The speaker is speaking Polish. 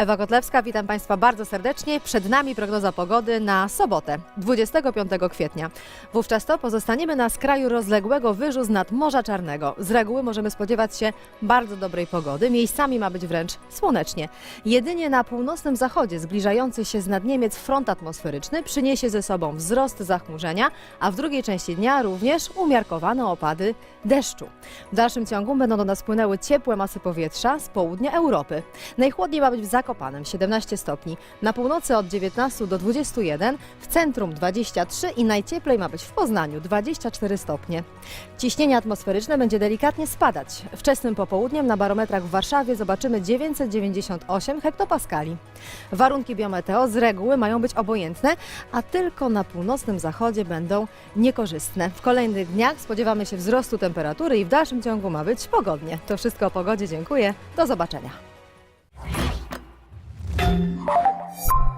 Ewa Kotlewska, witam Państwa bardzo serdecznie. Przed nami prognoza pogody na sobotę, 25 kwietnia. Wówczas to pozostaniemy na skraju rozległego wyżu z nad Morza Czarnego. Z reguły możemy spodziewać się bardzo dobrej pogody, miejscami ma być wręcz słonecznie. Jedynie na północnym zachodzie zbliżający się z nad Niemiec front atmosferyczny przyniesie ze sobą wzrost zachmurzenia, a w drugiej części dnia również umiarkowane opady deszczu. W dalszym ciągu będą do nas płynęły ciepłe masy powietrza z południa Europy. Najchłodniej ma być w Zakopanem 17 stopni, na północy od 19 do 21, w centrum 23 i najcieplej ma być w Poznaniu 24 stopnie. Ciśnienie atmosferyczne będzie delikatnie spadać. Wczesnym popołudniem na barometrach w Warszawie zobaczymy 998 hektopaskali. Warunki biometeo z reguły mają być obojętne, a tylko na północnym zachodzie będą niekorzystne. W kolejnych dniach spodziewamy się wzrostu temperatury i w dalszym ciągu ma być pogodnie. To wszystko o pogodzie. Dziękuję. Do zobaczenia. Thank you.